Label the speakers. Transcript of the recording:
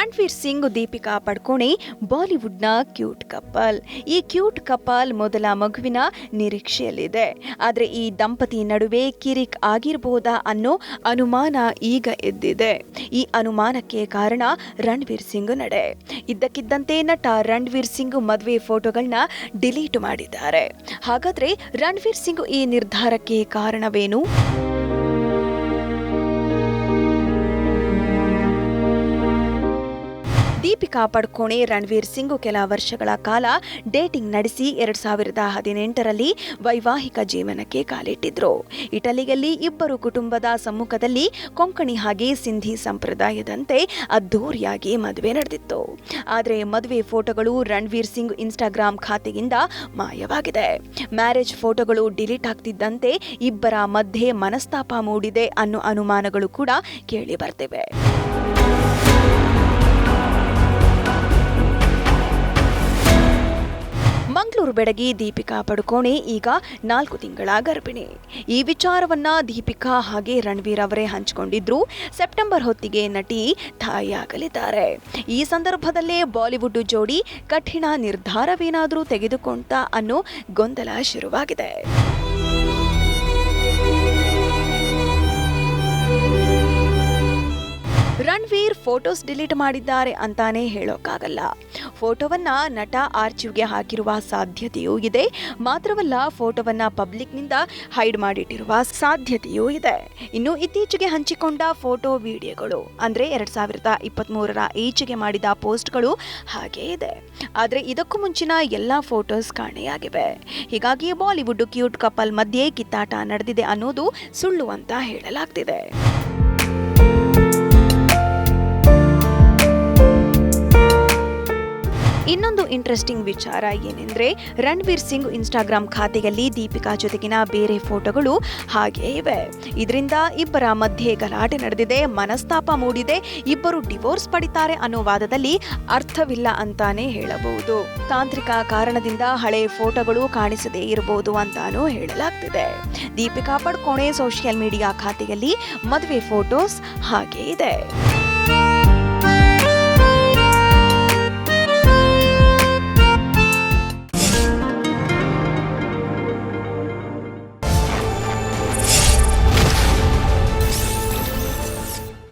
Speaker 1: ರಣವೀರ್ ಸಿಂಗ್, ದೀಪಿಕಾ ಪಡ್ಕೋಣೆ, ಬಾಲಿವುಡ್ನ cute couple. ಈ cute couple ಮೊದಲ ಮಗುವಿನ ನಿರೀಕ್ಷೆಯಲ್ಲಿದೆ. ಆದರೆ ಈ ದಂಪತಿ ನಡುವೆ ಕಿರಿಕ್ ಆಗಿರಬಹುದಾ ಅನ್ನೋ ಅನುಮಾನ ಈಗ ಎದ್ದಿದೆ. ಈ ಅನುಮಾನಕ್ಕೆ ಕಾರಣ ರಣವೀರ್ ಸಿಂಗ್ ನಡೆ. ಇದ್ದಕ್ಕಿದ್ದಂತೆ ನಟ ರಣವೀರ್ ಸಿಂಗ್ ಮದುವೆ ಫೋಟೋಗಳನ್ನ ಡಿಲೀಟ್ ಮಾಡಿದ್ದಾರೆ. ಹಾಗಾದ್ರೆ ರಣವೀರ್ ಸಿಂಗ್ ಈ ನಿರ್ಧಾರಕ್ಕೆ ಕಾರಣವೇನು? ದೀಪಿಕಾ ಪಡ್ಕೋಣೆ ರಣವೀರ್ ಸಿಂಗ್ ಕೆಲ ವರ್ಷಗಳ ಕಾಲ ಡೇಟಿಂಗ್ ನಡೆಸಿ ಎರಡು ಸಾವಿರದ ಹದಿನೆಂಟರಲ್ಲಿ ವೈವಾಹಿಕ ಜೀವನಕ್ಕೆ ಕಾಲಿಟ್ಟಿದ್ರು. ಇಟಲಿಯಲ್ಲಿ ಇಬ್ಬರು ಕುಟುಂಬದ ಸಮ್ಮುಖದಲ್ಲಿ ಕೊಂಕಣಿ ಹಾಗೆ ಸಿಂಧಿ ಸಂಪ್ರದಾಯದಂತೆ ಅದ್ಧೂರಿಯಾಗಿ ಮದುವೆ ನಡೆದಿತ್ತು. ಆದರೆ ಮದುವೆ ಫೋಟೋಗಳು ರಣವೀರ್ ಸಿಂಗ್ ಇನ್ಸ್ಟಾಗ್ರಾಂ ಖಾತೆಯಿಂದ ಮಾಯವಾಗಿದೆ. ಮ್ಯಾರೇಜ್ ಫೋಟೋಗಳು ಡಿಲೀಟ್ ಆಗ್ತಿದ್ದಂತೆ ಇಬ್ಬರ ಮಧ್ಯೆ ಮನಸ್ತಾಪ ಮೂಡಿದೆ ಅನ್ನೋ ಅನುಮಾನಗಳು ಕೂಡ ಕೇಳಿ ಬರ್ತಿವೆ. ಮಂಗಳೂರು ಬೆಡಗಿ ದೀಪಿಕಾ ಪಡುಕೋಣೆ, ಈಗ ನಾಲ್ಕು ತಿಂಗಳ ಗರ್ಭಿಣಿ. ಈ ವಿಚಾರವನ್ನ ದೀಪಿಕಾ ಹಾಗೆ ರಣವೀರ್ ಅವರೇ ಹಂಚಿಕೊಂಡಿದ್ರು. ಸೆಪ್ಟೆಂಬರ್ ಹೊತ್ತಿಗೆ ನಟಿ ತಾಯಿಯಾಗಲಿದ್ದಾರೆ. ಈ ಸಂದರ್ಭದಲ್ಲೇ ಬಾಲಿವುಡ್ ಜೋಡಿ ಕಠಿಣ ನಿರ್ಧಾರವೇನಾದರೂ ತೆಗೆದುಕೊಂತ ಅನ್ನೋ ಗೊಂದಲ ಶುರುವಾಗಿದೆ. ಫೋಟೋಸ್ ಡಿಲೀಟ್ ಮಾಡಿದ್ದಾರೆ ಅಂತಾನೆ ಹೇಳೋಕ್ಕಾಗಲ್ಲ. ಫೋಟೋವನ್ನ ನಟ ಆರ್ಚಿವ್ಗೆ ಹಾಕಿರುವ ಸಾಧ್ಯತೆಯೂ ಇದೆ. ಮಾತ್ರವಲ್ಲ, ಫೋಟೋವನ್ನ ಪಬ್ಲಿಕ್ನಿಂದ ಹೈಡ್ ಮಾಡಿಟ್ಟಿರುವ ಸಾಧ್ಯತೆಯೂ ಇದೆ. ಇನ್ನು ಇತ್ತೀಚೆಗೆ ಹಂಚಿಕೊಂಡ ಫೋಟೋ ವಿಡಿಯೋಗಳು ಅಂದ್ರೆ ಎರಡ್ ಸಾವಿರದ ಇಪ್ಪತ್ತ್ಮೂರರ ಈಚೆಗೆ ಮಾಡಿದ ಪೋಸ್ಟ್ಗಳು ಹಾಗೇ ಇದೆ. ಆದರೆ ಇದಕ್ಕೂ ಮುಂಚಿನ ಎಲ್ಲ ಫೋಟೋಸ್ ಕಾಣೆಯಾಗಿವೆ. ಹೀಗಾಗಿ ಬಾಲಿವುಡ್ ಕ್ಯೂಟ್ ಕಪಲ್ ಮಧ್ಯೆ ಕಿತ್ತಾಟ ನಡೆದಿದೆ ಅನ್ನೋದು ಸುಳ್ಳು ಅಂತ ಹೇಳಲಾಗ್ತಿದೆ. ಇನ್ನೊಂದು ಇಂಟ್ರೆಸ್ಟಿಂಗ್ ವಿಚಾರ ಏನೆಂದರೆ ರಣವೀರ್ ಸಿಂಗ್ ಇನ್ಸ್ಟಾಗ್ರಾಮ್ ಖಾತೆಯಲ್ಲಿ ದೀಪಿಕಾ ಜೊತೆಗಿನ ಬೇರೆ ಫೋಟೋಗಳು ಹಾಗೇ ಇವೆ ಇದರಿಂದ ಇಬ್ಬರ ಮಧ್ಯೆ ಗಲಾಟೆ ನಡೆದಿದೆ, ಮನಸ್ತಾಪ ಮೂಡಿದೆ, ಇಬ್ಬರು ಡಿವೋರ್ಸ್ ಪಡಿತಾರೆ ಅನ್ನೋ ವಾದದಲ್ಲಿ ಅರ್ಥವಿಲ್ಲ ಅಂತಾನೆ ಹೇಳಬಹುದು. ತಾಂತ್ರಿಕ ಕಾರಣದಿಂದ ಹಳೆ ಫೋಟೋಗಳು ಕಾಣಿಸದೇ ಇರಬಹುದು ಅಂತಾನೂ ಹೇಳಲಾಗ್ತಿದೆ. ದೀಪಿಕಾ ಪಡ್ಕೋಣೆ ಸೋಷಿಯಲ್ ಮೀಡಿಯಾ ಖಾತೆಯಲ್ಲಿ ಮದುವೆ ಫೋಟೋಸ್ ಹಾಗೇ ಇದೆ.